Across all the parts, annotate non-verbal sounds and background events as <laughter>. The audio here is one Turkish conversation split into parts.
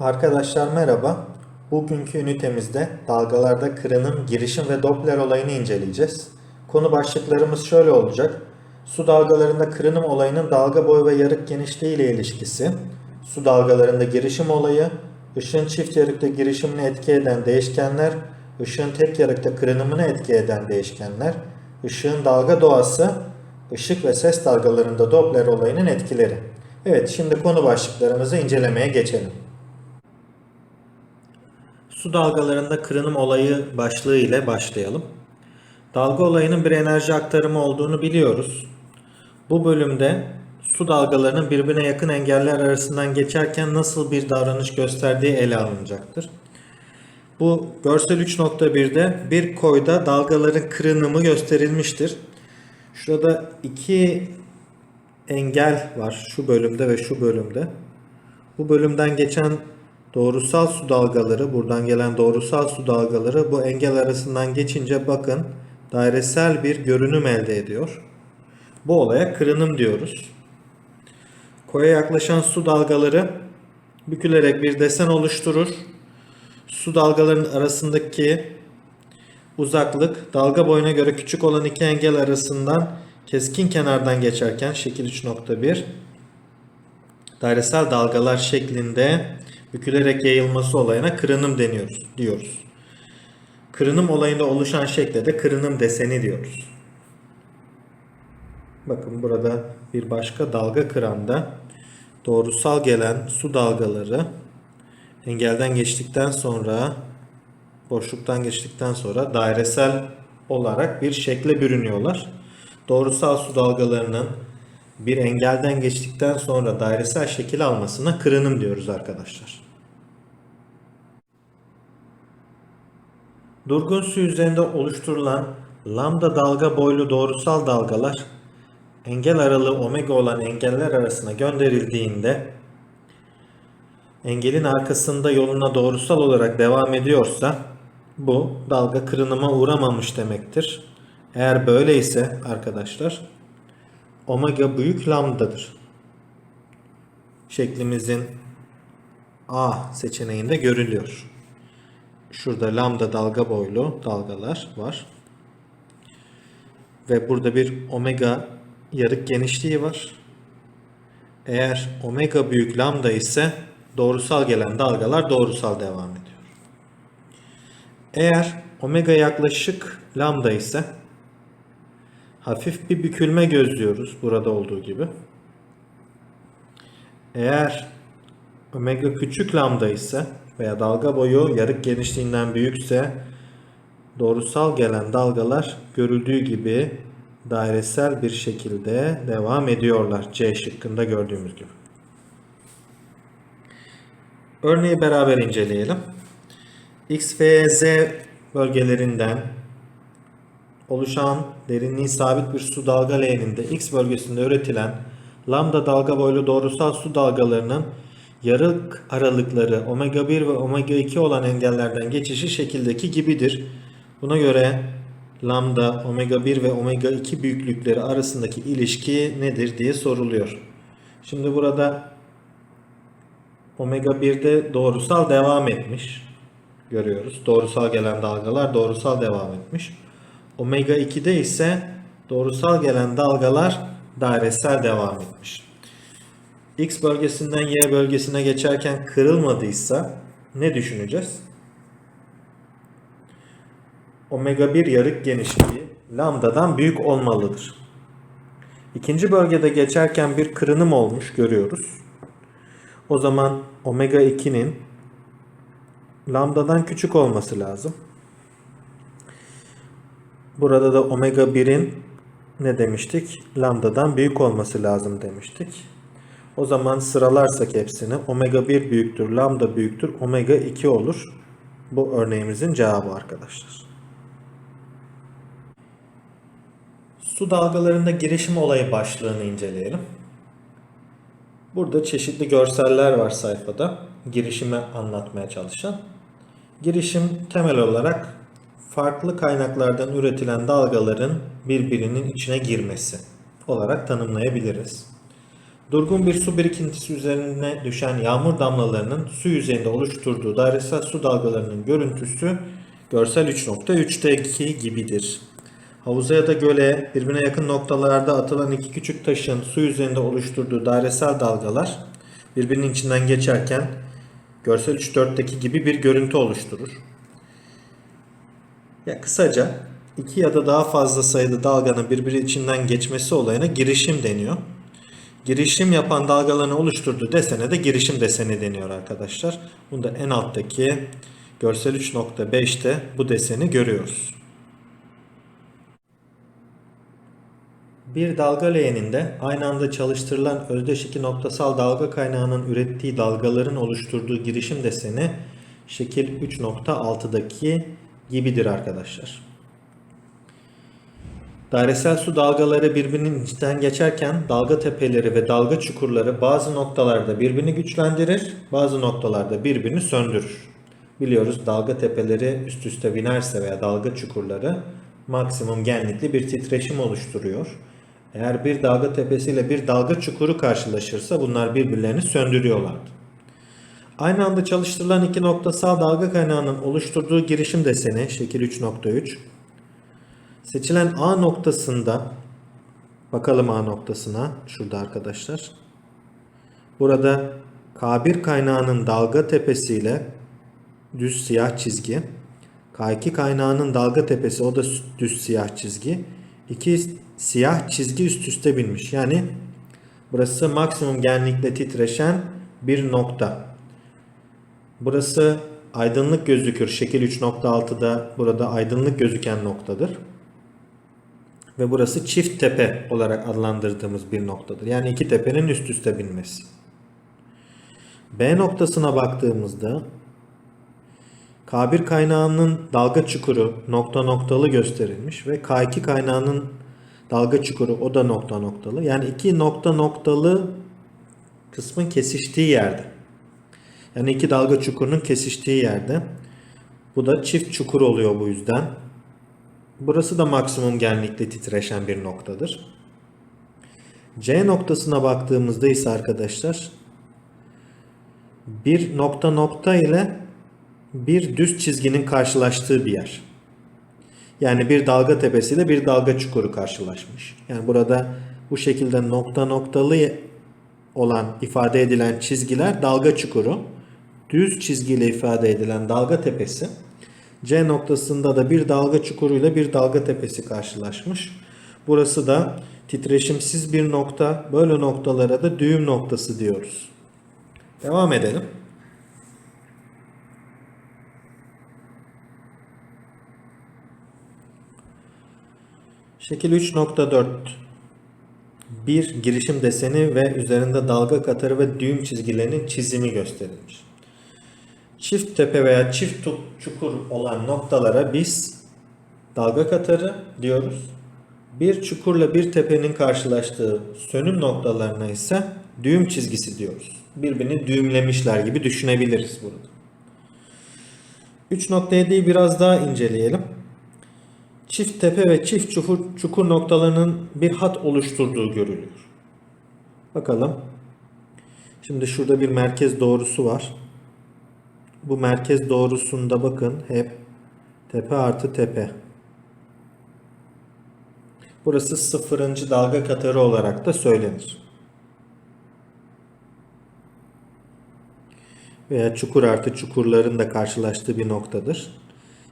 Arkadaşlar merhaba. Bugünkü ünitemizde dalgalarda kırınım, girişim ve Doppler olayını inceleyeceğiz. Konu başlıklarımız şöyle olacak. Su dalgalarında kırınım olayının dalga boyu ve yarık genişliği ile ilişkisi, su dalgalarında girişim olayı, ışığın çift yarıkta girişimini etki eden değişkenler, ışığın tek yarıkta kırınımını etki eden değişkenler, ışığın dalga doğası, ışık ve ses dalgalarında Doppler olayının etkileri. Evet, şimdi konu başlıklarımızı incelemeye geçelim. Su dalgalarında kırınım olayı başlığı ile başlayalım. Dalga olayının bir enerji aktarımı olduğunu biliyoruz. Bu bölümde su dalgalarının birbirine yakın engeller arasından geçerken nasıl bir davranış gösterdiği ele alınacaktır. Bu görsel 3.1'de bir koyda dalgaların kırınımı gösterilmiştir. Şurada iki engel var şu bölümde ve şu bölümde. Bu bölümden geçen doğrusal su dalgaları, buradan gelen doğrusal su dalgaları bu engel arasından geçince bakın dairesel bir görünüm elde ediyor. Bu olaya kırınım diyoruz. Koya yaklaşan su dalgaları bükülerek bir desen oluşturur. Su dalgalarının arasındaki uzaklık dalga boyuna göre küçük olan iki engel arasından keskin kenardan geçerken şekil 3.1 dairesel dalgalar şeklinde bükülerek yayılması olayına kırınım deniyoruz diyoruz. Kırınım olayında oluşan şekle de kırınım deseni diyoruz. Bakın burada bir başka dalga kıranda doğrusal gelen su dalgaları engelden geçtikten sonra boşluktan geçtikten sonra dairesel olarak bir şekle bürünüyorlar. Doğrusal su dalgalarının bir engelden geçtikten sonra dairesel şekil almasına kırınım diyoruz arkadaşlar. Durgun su üzerinde oluşturulan lambda dalga boylu doğrusal dalgalar engel aralığı omega olan engeller arasına gönderildiğinde engelin arkasında yoluna doğrusal olarak devam ediyorsa bu dalga kırınıma uğramamış demektir. Eğer böyleyse arkadaşlar omega büyük lambdadır. Şeklimizin A seçeneğinde görülüyor. Şurada lambda dalga boylu dalgalar var. Ve burada bir omega yarık genişliği var. Eğer omega büyük lambda ise doğrusal gelen dalgalar doğrusal devam ediyor. Eğer omega yaklaşık lambda ise hafif bir bükülme gözlüyoruz burada olduğu gibi. Eğer omega küçük lambda ise veya dalga boyu yarık genişliğinden büyükse doğrusal gelen dalgalar görüldüğü gibi dairesel bir şekilde devam ediyorlar. C şıkkında gördüğümüz gibi. Örneği beraber inceleyelim. X ve Z bölgelerinden oluşan derinliği sabit bir su dalga leğeninde X bölgesinde üretilen lambda dalga boylu doğrusal su dalgalarının yarık aralıkları omega 1 ve omega 2 olan engellerden geçişi şekildeki gibidir. Buna göre lambda, omega 1 ve omega 2 büyüklükleri arasındaki ilişki nedir diye soruluyor. Şimdi burada omega 1'de doğrusal devam etmiş. Görüyoruz. Doğrusal gelen dalgalar doğrusal devam etmiş. Omega 2'de ise doğrusal gelen dalgalar dairesel devam etmiş. X bölgesinden Y bölgesine geçerken kırılmadıysa ne düşüneceğiz? Omega 1 yarık genişliği lambdadan büyük olmalıdır. İkinci bölgede geçerken bir kırınım olmuş görüyoruz. O zaman omega 2'nin lambdadan küçük olması lazım. Burada da omega 1'in ne demiştik? Lambdadan büyük olması lazım demiştik. O zaman sıralarsak hepsini omega 1 büyüktür, lambda büyüktür, omega 2 olur. Bu örneğimizin cevabı arkadaşlar. Su dalgalarında girişim olayı başlığını inceleyelim. Burada çeşitli görseller var sayfada. Girişimi anlatmaya çalışan. Girişim temel olarak farklı kaynaklardan üretilen dalgaların birbirinin içine girmesi olarak tanımlayabiliriz. Durgun bir su birikintisi üzerine düşen yağmur damlalarının su yüzeyinde oluşturduğu dairesel su dalgalarının görüntüsü görsel 3.3'teki gibidir. Havuza ya da göle birbirine yakın noktalarda atılan iki küçük taşın su yüzeyinde oluşturduğu dairesel dalgalar birbirinin içinden geçerken görsel 3.4'teki gibi bir görüntü oluşturur. Ya kısaca iki ya da daha fazla sayıda dalganın birbiri içinden geçmesi olayına girişim deniyor. Girişim yapan dalgaların oluşturduğu desene de girişim deseni deniyor arkadaşlar. Bunda en alttaki görsel 3.5'te bu deseni görüyoruz. Bir dalga leğeninde aynı anda çalıştırılan özdeş iki noktasal dalga kaynağının ürettiği dalgaların oluşturduğu girişim deseni şekil 3.6'daki gibidir arkadaşlar. Dairesel su dalgaları birbirinin içinden geçerken dalga tepeleri ve dalga çukurları bazı noktalarda birbirini güçlendirir, bazı noktalarda birbirini söndürür. Biliyoruz dalga tepeleri üst üste binerse veya dalga çukurları maksimum genlikli bir titreşim oluşturuyor. Eğer bir dalga tepesiyle bir dalga çukuru karşılaşırsa bunlar birbirlerini söndürüyorlardı. Aynı anda çalıştırılan iki noktasal dalga kaynağının oluşturduğu girişim deseni şekil 3.3 Seçilen A noktasında bakalım A noktasına şurada arkadaşlar. Burada K1 kaynağının dalga tepesiyle düz siyah çizgi. K2 kaynağının dalga tepesi o da düz siyah çizgi. İki siyah çizgi üst üste binmiş. Yani burası maksimum genlikle titreşen bir nokta. Burası aydınlık gözükür. Şekil 3.6'da burada aydınlık gözüken noktadır ve burası çift tepe olarak adlandırdığımız bir noktadır. Yani iki tepenin üst üste binmesi. B noktasına baktığımızda K1 kaynağının dalga çukuru nokta noktalı gösterilmiş ve K2 kaynağının dalga çukuru o da nokta noktalı. Yani iki nokta noktalı kısmın kesiştiği yerde. Yani iki dalga çukurunun kesiştiği yerde. Bu da çift çukur oluyor bu yüzden. Burası da maksimum genlikle titreşen bir noktadır. C noktasına baktığımızda ise arkadaşlar bir nokta nokta ile bir düz çizginin karşılaştığı bir yer. Yani bir dalga tepesiyle bir dalga çukuru karşılaşmış. Yani burada bu şekilde nokta noktalı olan ifade edilen çizgiler dalga çukuru. Düz çizgiyle ifade edilen dalga tepesi. C noktasında da bir dalga çukuruyla bir dalga tepesi karşılaşmış. Burası da titreşimsiz bir nokta. Böyle noktalara da düğüm noktası diyoruz. Devam edelim. Şekil 3.4 bir girişim deseni ve üzerinde dalga katarı ve düğüm çizgilerinin çizimi gösterilmiş çift tepe veya çift çukur olan noktalara biz dalga katarı diyoruz. Bir çukurla bir tepenin karşılaştığı sönüm noktalarına ise düğüm çizgisi diyoruz. Birbirini düğümlemişler gibi düşünebiliriz burada. 3.7'yi biraz daha inceleyelim. Çift tepe ve çift çukur, çukur noktalarının bir hat oluşturduğu görülüyor. Bakalım. Şimdi şurada bir merkez doğrusu var bu merkez doğrusunda bakın hep tepe artı tepe. Burası sıfırıncı dalga katarı olarak da söylenir. Veya çukur artı çukurların da karşılaştığı bir noktadır.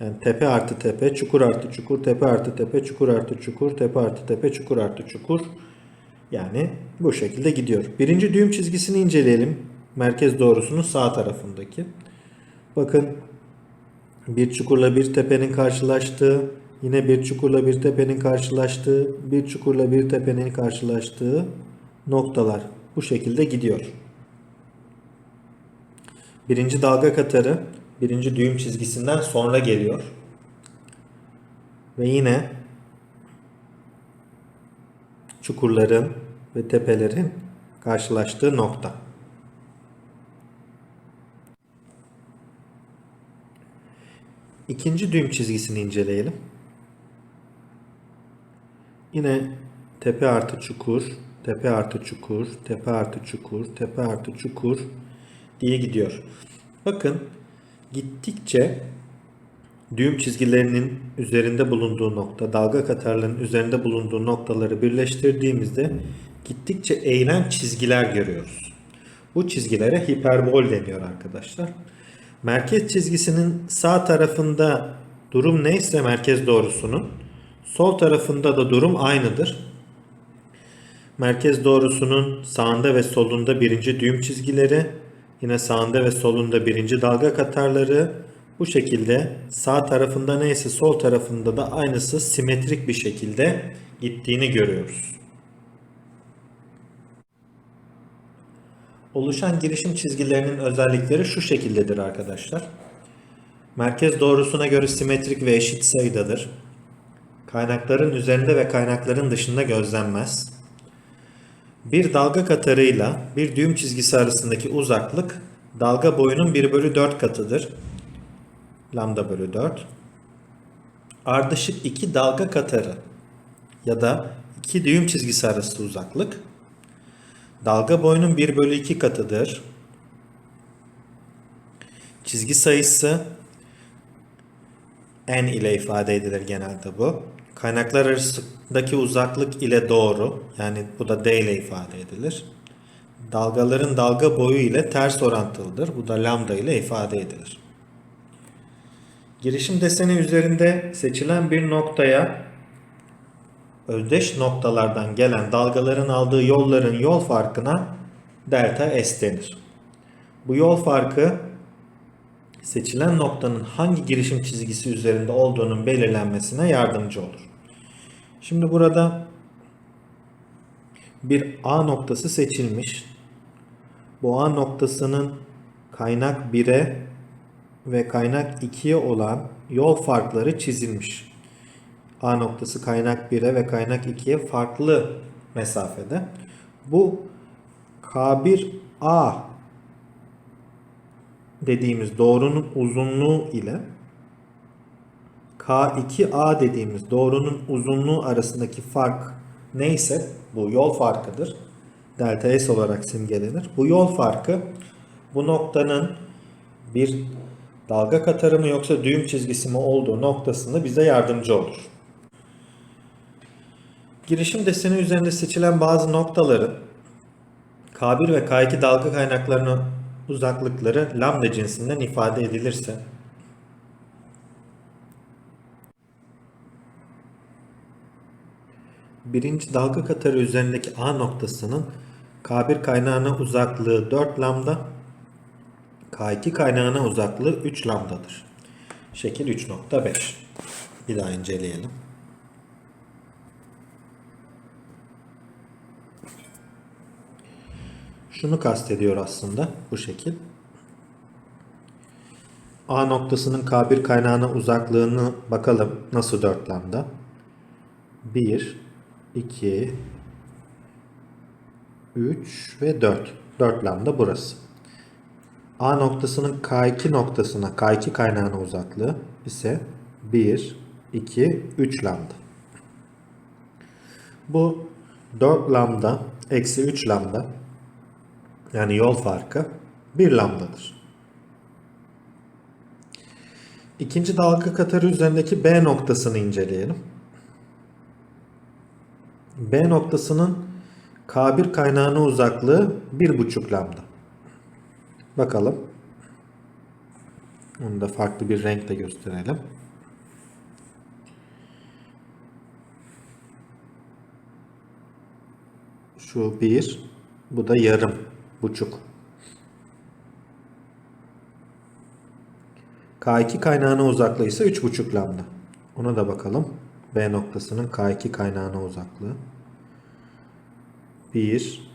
Yani tepe artı tepe, çukur artı çukur, tepe artı tepe, çukur artı çukur, tepe artı tepe, çukur artı çukur. Yani bu şekilde gidiyor. Birinci düğüm çizgisini inceleyelim. Merkez doğrusunun sağ tarafındaki. Bakın bir çukurla bir tepenin karşılaştığı, yine bir çukurla bir tepenin karşılaştığı, bir çukurla bir tepenin karşılaştığı noktalar bu şekilde gidiyor. Birinci dalga katarı birinci düğüm çizgisinden sonra geliyor. Ve yine çukurların ve tepelerin karşılaştığı nokta. İkinci düğüm çizgisini inceleyelim. Yine tepe artı çukur, tepe artı çukur, tepe artı çukur, tepe artı çukur diye gidiyor. Bakın gittikçe düğüm çizgilerinin üzerinde bulunduğu nokta, dalga katarlarının üzerinde bulunduğu noktaları birleştirdiğimizde gittikçe eğilen çizgiler görüyoruz. Bu çizgilere hiperbol deniyor arkadaşlar. Merkez çizgisinin sağ tarafında durum neyse merkez doğrusunun sol tarafında da durum aynıdır. Merkez doğrusunun sağında ve solunda birinci düğüm çizgileri, yine sağında ve solunda birinci dalga katarları bu şekilde sağ tarafında neyse sol tarafında da aynısı simetrik bir şekilde gittiğini görüyoruz. Oluşan girişim çizgilerinin özellikleri şu şekildedir arkadaşlar. Merkez doğrusuna göre simetrik ve eşit sayıdadır. Kaynakların üzerinde ve kaynakların dışında gözlenmez. Bir dalga katarıyla bir düğüm çizgisi arasındaki uzaklık dalga boyunun 1 bölü 4 katıdır. Lambda bölü 4. Ardışık iki dalga katarı ya da iki düğüm çizgisi arası uzaklık dalga boyunun 1 bölü 2 katıdır. Çizgi sayısı n ile ifade edilir genelde bu. Kaynaklar arasındaki uzaklık ile doğru yani bu da d ile ifade edilir. Dalgaların dalga boyu ile ters orantılıdır. Bu da lambda ile ifade edilir. Girişim deseni üzerinde seçilen bir noktaya özdeş noktalardan gelen dalgaların aldığı yolların yol farkına delta S denir. Bu yol farkı seçilen noktanın hangi girişim çizgisi üzerinde olduğunun belirlenmesine yardımcı olur. Şimdi burada bir A noktası seçilmiş. Bu A noktasının kaynak 1'e ve kaynak 2'ye olan yol farkları çizilmiş. A noktası kaynak 1'e ve kaynak 2'ye farklı mesafede. Bu K1A dediğimiz doğrunun uzunluğu ile K2A dediğimiz doğrunun uzunluğu arasındaki fark neyse bu yol farkıdır. Delta S olarak simgelenir. Bu yol farkı bu noktanın bir dalga katarı mı yoksa düğüm çizgisi mi olduğu noktasında bize yardımcı olur. Girişim deseni üzerinde seçilen bazı noktaların K1 ve K2 dalga kaynaklarının uzaklıkları lambda cinsinden ifade edilirse birinci dalga katarı üzerindeki A noktasının K1 kaynağına uzaklığı 4 lambda K2 kaynağına uzaklığı 3 lambdadır. Şekil 3.5 bir daha inceleyelim. Şunu kastediyor aslında bu şekil. A noktasının K1 kaynağına uzaklığını bakalım nasıl 4 lambda. 1, 2, 3 ve 4. 4 lambda burası. A noktasının K2 noktasına K2 kaynağına uzaklığı ise 1, 2, 3 lambda. Bu 4 lambda eksi 3 lambda yani yol farkı 1 lambdadır. İkinci dalga katarı üzerindeki B noktasını inceleyelim. B noktasının K1 kaynağına uzaklığı 1,5 lambda. Bakalım. Onu da farklı bir renkle gösterelim. Şu bir, bu da yarım, buçuk. K2 kaynağına uzaklığı ise 3,5 lambda. Ona da bakalım. B noktasının K2 kaynağına uzaklığı. 1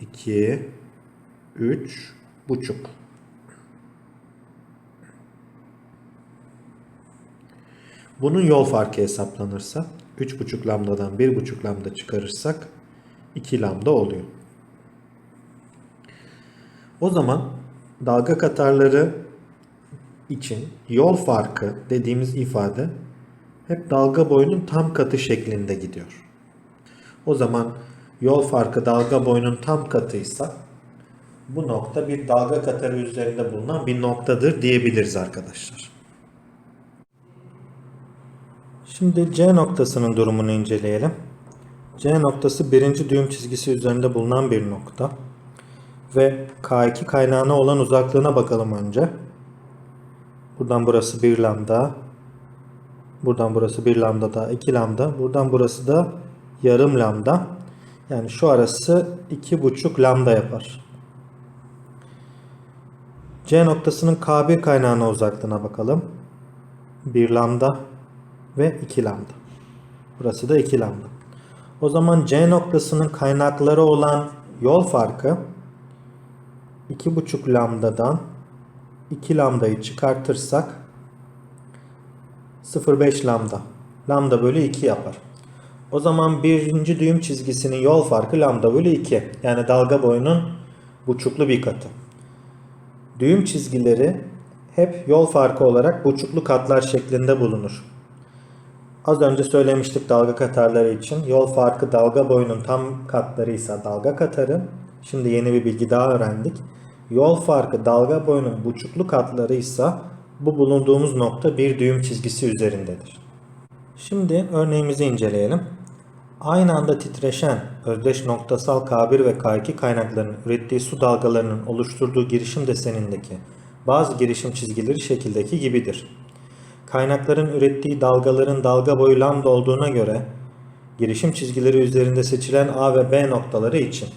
2 3 buçuk. Bunun yol farkı hesaplanırsa 3,5 lambdadan 1,5 lambda çıkarırsak 2 lambda oluyor. O zaman dalga katarları için yol farkı dediğimiz ifade hep dalga boyunun tam katı şeklinde gidiyor. O zaman yol farkı dalga boyunun tam katıysa bu nokta bir dalga katarı üzerinde bulunan bir noktadır diyebiliriz arkadaşlar. Şimdi C noktasının durumunu inceleyelim. C noktası birinci düğüm çizgisi üzerinde bulunan bir nokta. Ve K2 kaynağına olan uzaklığına bakalım önce. Buradan burası 1 lambda. Buradan burası 1 lambda da 2 lambda. Buradan burası da yarım lambda. Yani şu arası 2,5 lambda yapar. C noktasının K1 kaynağına uzaklığına bakalım. 1 lambda ve 2 lambda. Burası da 2 lambda. O zaman C noktasının kaynakları olan yol farkı 2,5 lambdadan 2 lambdayı çıkartırsak 0,5 lambda. Lambda bölü 2 yapar. O zaman birinci düğüm çizgisinin yol farkı lambda bölü 2. Yani dalga boyunun buçuklu bir katı. Düğüm çizgileri hep yol farkı olarak buçuklu katlar şeklinde bulunur. Az önce söylemiştik dalga katarları için. Yol farkı dalga boyunun tam katları ise dalga katarı. Şimdi yeni bir bilgi daha öğrendik. Yol farkı dalga boyunun buçuklu katları ise bu bulunduğumuz nokta bir düğüm çizgisi üzerindedir. Şimdi örneğimizi inceleyelim. Aynı anda titreşen özdeş noktasal K1 ve K2 kaynaklarının ürettiği su dalgalarının oluşturduğu girişim desenindeki bazı girişim çizgileri şekildeki gibidir. Kaynakların ürettiği dalgaların dalga boyu lambda olduğuna göre girişim çizgileri üzerinde seçilen A ve B noktaları için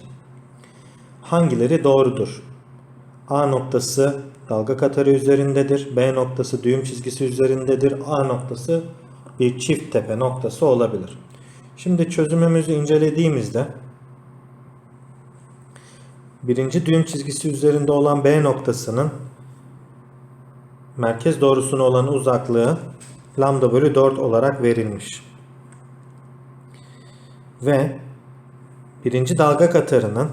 hangileri doğrudur? A noktası dalga katarı üzerindedir. B noktası düğüm çizgisi üzerindedir. A noktası bir çift tepe noktası olabilir. Şimdi çözümümüzü incelediğimizde birinci düğüm çizgisi üzerinde olan B noktasının merkez doğrusuna olan uzaklığı lambda bölü 4 olarak verilmiş. Ve birinci dalga katarının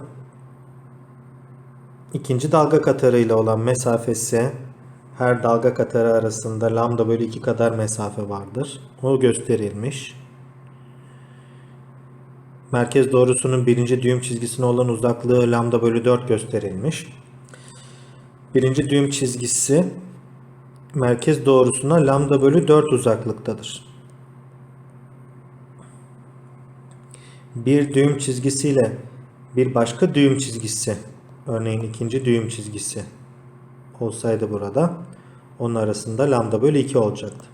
ikinci dalga katarı ile olan mesafesi her dalga katarı arasında lambda bölü 2 kadar mesafe vardır. O gösterilmiş. Merkez doğrusunun birinci düğüm çizgisine olan uzaklığı lambda bölü 4 gösterilmiş. Birinci düğüm çizgisi merkez doğrusuna lambda bölü 4 uzaklıktadır. Bir düğüm çizgisiyle bir başka düğüm çizgisi, örneğin ikinci düğüm çizgisi olsaydı burada, onun arasında lambda bölü 2 olacaktı.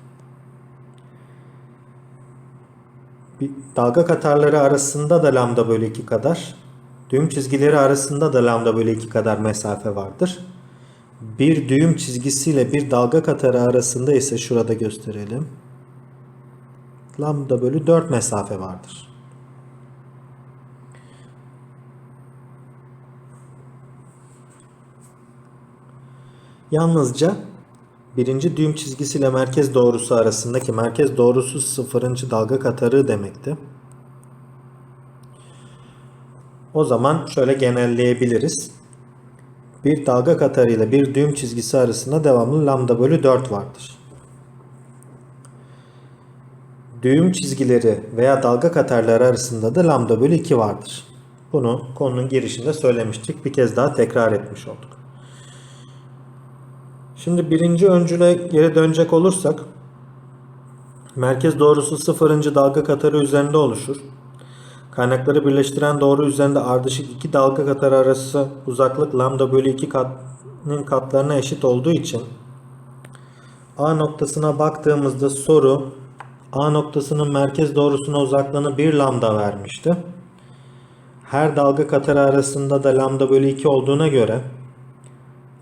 Bir dalga katarları arasında da lambda bölü 2 kadar, düğüm çizgileri arasında da lambda bölü 2 kadar mesafe vardır. Bir düğüm çizgisiyle bir dalga katarı arasında ise şurada gösterelim. Lambda bölü 4 mesafe vardır. Yalnızca birinci düğüm çizgisiyle merkez doğrusu arasındaki merkez doğrusu sıfırıncı dalga katarı demekti. O zaman şöyle genelleyebiliriz. Bir dalga katarı ile bir düğüm çizgisi arasında devamlı lambda bölü 4 vardır. Düğüm çizgileri veya dalga katarları arasında da lambda bölü 2 vardır. Bunu konunun girişinde söylemiştik. Bir kez daha tekrar etmiş olduk. Şimdi birinci öncüle geri dönecek olursak merkez doğrusu sıfırıncı dalga katarı üzerinde oluşur. Kaynakları birleştiren doğru üzerinde ardışık iki dalga katarı arası uzaklık lambda bölü 2 katının katlarına eşit olduğu için A noktasına baktığımızda soru A noktasının merkez doğrusuna uzaklığını 1 lambda vermişti. Her dalga katarı arasında da lambda bölü 2 olduğuna göre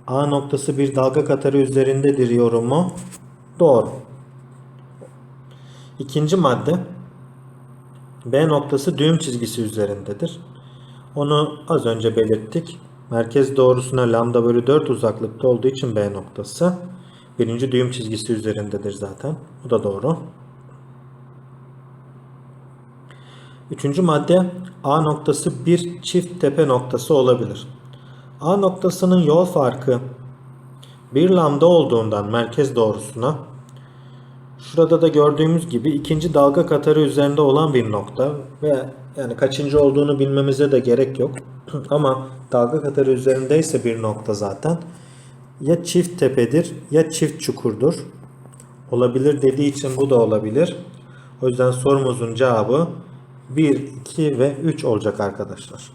A noktası bir dalga katarı üzerindedir yorumu doğru. İkinci madde B noktası düğüm çizgisi üzerindedir. Onu az önce belirttik. Merkez doğrusuna lambda bölü 4 uzaklıkta olduğu için B noktası birinci düğüm çizgisi üzerindedir zaten. Bu da doğru. Üçüncü madde A noktası bir çift tepe noktası olabilir. A noktasının yol farkı 1 lambda olduğundan merkez doğrusuna şurada da gördüğümüz gibi ikinci dalga katarı üzerinde olan bir nokta ve Yani kaçıncı olduğunu bilmemize de gerek yok. <clears throat> Ama dalga katarı üzerindeyse bir nokta zaten ya çift tepedir ya çift çukurdur. Olabilir dediği için bu da olabilir. O yüzden sorumuzun cevabı 1, 2 ve 3 olacak arkadaşlar.